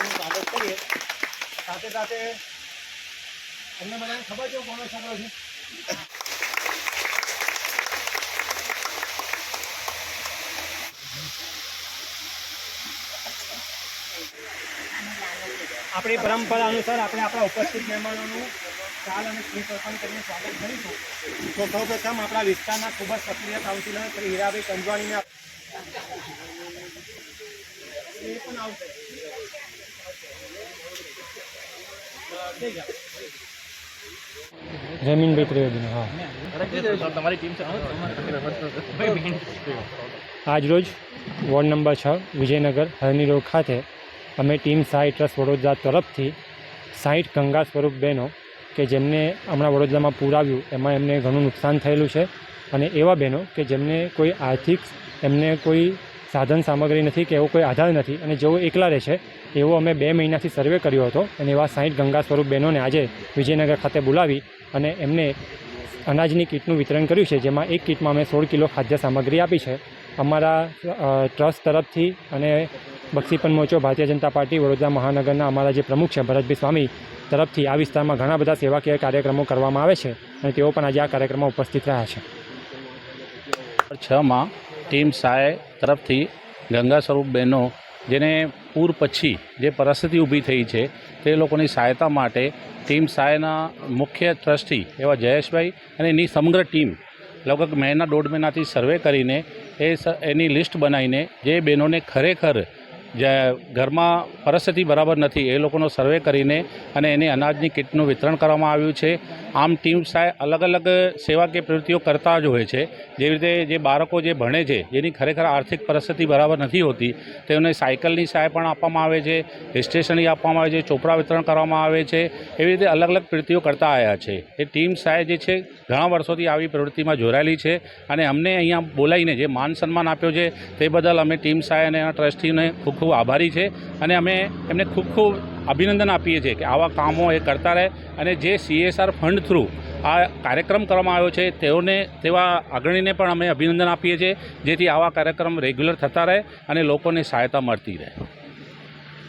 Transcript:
એમનું સ્વાગત કરીએ. સાથે સાથે અમને બધાને ખબર છે કોનો છોકરો છે? આપણી પરંપરા અનુસાર આપણે આપણા ઉપસ્થિત મહેમાનોનું ચાલ અને સ્મિત અર્પણ કરીને સ્વાગત કરીશું. તો સૌ પ્રથમ આપણા વિસ્તારના ખૂબ જ સક્રિય કાઉન્સિલર શ્રી હીરાભાઈ કંજવાણીને એ પણ આવશે. જમીનભાઈ ત્રિવેદીનો, હા. આજરોજ વોર્ડ નંબર છ, વિજયનગર હરની રોડ ખાતે અમે ટીમ સાઈ ટ્રસ્ટ વડોદરા તરફથી સાઠ ગંગા સ્વરૂપ બહેનો કે જેમને હમણાં વડોદરામાં પૂર આવ્યું એમાં એમને ઘણું નુકસાન થયેલું છે. અને એવા બહેનો કે જેમને કોઈ આર્થિક, એમને કોઈ સાધન સામગ્રી નથી કે એવો કોઈ આધાર નથી. અને જેઓ એકલા રહે છે, એવો અમે બે મહિનાથી સર્વે કર્યો હતો. અને એવા સાહીઠ ગંગા સ્વરૂપ બહેનોને આજે વિજયનગર ખાતે બોલાવી અને એમને અનાજની કીટનું વિતરણ કર્યું છે. જેમાં એક કીટમાં અમે સોળ કિલો ખાદ્ય સામગ્રી આપી છે. અમારા ટ્રસ્ટ તરફથી અને બક્ષીપન મોરચો, ભારતીય જનતા પાર્ટી, વડોદરા મહાનગરના અમારા જે પ્રમુખ છે, ભરતભાઈ સ્વામી તરફથી આ વિસ્તારમાં ઘણા બધા સેવાકીય કાર્યક્રમો કરવામાં આવે છે. અને તેઓ પણ આજે આ કાર્યક્રમમાં ઉપસ્થિત રહ્યા છે. છમાં ટીમ સાય તરફથી ગંગા સ્વરૂપ બહેનો, જેને પૂર પછી જે પરિસ્થિતિ ઊભી થઈ છે, તે લોકોની સહાયતા માટે ટીમ સાયના મુખ્ય ટ્રસ્ટી એવા જયેશભાઈ અને એની સમગ્ર ટીમ લગભગ મહિના દોઢ મહિનાથી સર્વે કરીને એ એની લિસ્ટ બનાવીને જે બહેનોને ખરેખર જે ઘરમાં પરિસ્થિતિ બરાબર નથી, એ લોકોનો સર્વે કરીને અને એને અનાજની કીટનું વિતરણ કરવામાં આવ્યું છે. આમ ટીમ સાય અલગ અલગ સેવાકીય પ્રવૃત્તિઓ કરતા જ હોય છે. જેવી રીતે જે બાળકો જે ભણે છે, જેની ખરેખર આર્થિક પરિસ્થિતિ બરાબર નથી હોતી, તેઓને સાયકલની સહાય પણ આપવામાં આવે છે, સ્ટેશનરી આપવામાં આવે છે, ચોપડા વિતરણ કરવામાં આવે છે. એવી રીતે અલગ અલગ પ્રવૃત્તિઓ કરતા આવ્યા છે. એ ટીમ સહાય જે છે, ઘણા વર્ષોથી આવી પ્રવૃત્તિમાં જોડાયેલી છે અને અમને અહીંયા બોલાવીને જે માન સન્માન આપ્યો છે, તે બદલ અમે ટીમ સહાય અને એના ટ્રસ્ટીને ખૂબ ખૂબ આભારી છે અને અમે એમને ખૂબ ખૂબ અભિનંદન આપીએ છીએ કે આવા કામો એ કરતા રહે અને જે સીએસઆર ફંડ થ્રુ આ કાર્યક્રમ કરવામાં આવ્યો છે, તેઓને તેવા અગ્રણીને પણ અમે અભિનંદન આપીએ છીએ, જેથી આવા કાર્યક્રમ રેગ્યુલર થતા રહે અને લોકોને સહાયતા મળતી રહે.